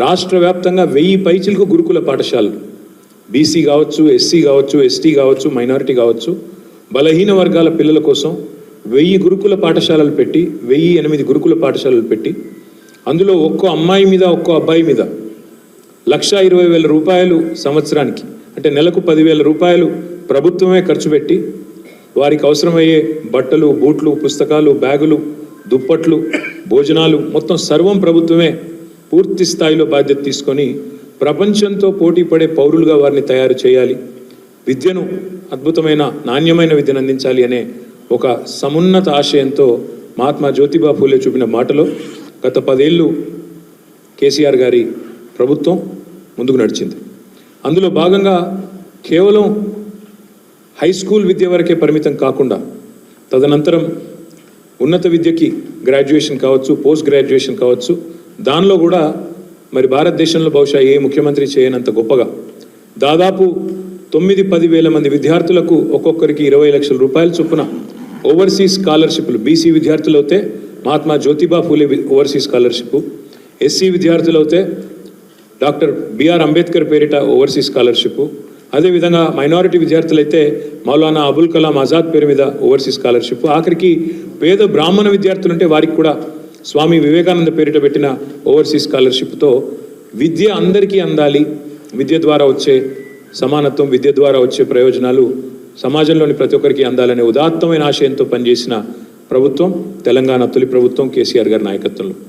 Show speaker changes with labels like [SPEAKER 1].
[SPEAKER 1] రాష్ట్ర వ్యాప్తంగా వెయ్యి పైచిలకు గురుకుల పాఠశాలలు. బీసీ కావచ్చు ఎస్సీ కావచ్చు ఎస్టీ కావచ్చు మైనారిటీ కావచ్చు బలహీన వర్గాల పిల్లల కోసం వెయ్యి గురుకుల పాఠశాలలు పెట్టి వెయ్యి ఎనిమిది గురుకుల పాఠశాలలు పెట్టి అందులో ఒక్కో అమ్మాయి మీద ఒక్కో అబ్బాయి మీద లక్ష ఇరవై వేల రూపాయలు సంవత్సరానికి అంటే నెలకు పదివేల రూపాయలు ప్రభుత్వమే ఖర్చు పెట్టి వారికి అవసరమయ్యే బట్టలు బూట్లు పుస్తకాలు బ్యాగులు దుప్పట్లు భోజనాలు మొత్తం సర్వం ప్రభుత్వమే పూర్తి స్థాయిలో బాధ్యత తీసుకొని ప్రపంచంతో పోటీ పడే పౌరులుగా వారిని తయారు చేయాలి. విద్యను అద్భుతమైన నాణ్యమైన విద్యను అందించాలి అనే ఒక సమున్నత ఆశయంతో మహాత్మా జ్యోతిబా ఫూలే చూపిన మాటలో గత పదేళ్ళు కేసీఆర్ గారి ప్రభుత్వం ముందుకు నడిచింది. అందులో భాగంగా కేవలం హై స్కూల్ విద్య వరకే పరిమితం కాకుండా తదనంతరం ఉన్నత విద్యకి గ్రాడ్యుయేషన్ కావచ్చు పోస్ట్ గ్రాడ్యుయేషన్ కావచ్చు దానిలో కూడా మరి భారతదేశంలో బహుశా ఏ ముఖ్యమంత్రి చేయనంత గొప్పగా. దాదాపు తొమ్మిది పది వేల మంది విద్యార్థులకు ఒక్కొక్కరికి ఇరవై లక్షల రూపాయల చొప్పున ఓవర్సీస్ స్కాలర్షిప్లు బీసీ విద్యార్థులు అయితే Mahatma Jyotiba Phule overseas scholarship SC విద్యార్థులు అయితే డాక్టర్ బిఆర్ అంబేద్కర్ పేరిట ఓవర్సీస్ స్కాలర్షిప్ అదేవిధంగా మైనారిటీ విద్యార్థులైతే మౌలానా అబుల్ కలాం ఆజాద్ పేరు మీద ఓవర్సీస్ స్కాలర్షిప్. ఆఖరికి పేద బ్రాహ్మణ విద్యార్థులు ఉంటే వారికి కూడా స్వామి వివేకానంద పేరిట పెట్టిన ఓవర్సీస్ స్కాలర్షిప్తో విద్య అందరికీ అందాలి. విద్య ద్వారా వచ్చే సమానత్వం విద్య ద్వారా వచ్చే ప్రయోజనాలు సమాజంలోని ప్రతి ఒక్కరికి అందాలనే ఉదాత్తమైన ఆశయంతో పనిచేసిన ప్రభుత్వం తెలంగాణ తొలి ప్రభుత్వం కేసీఆర్ గారి నాయకత్వంలో.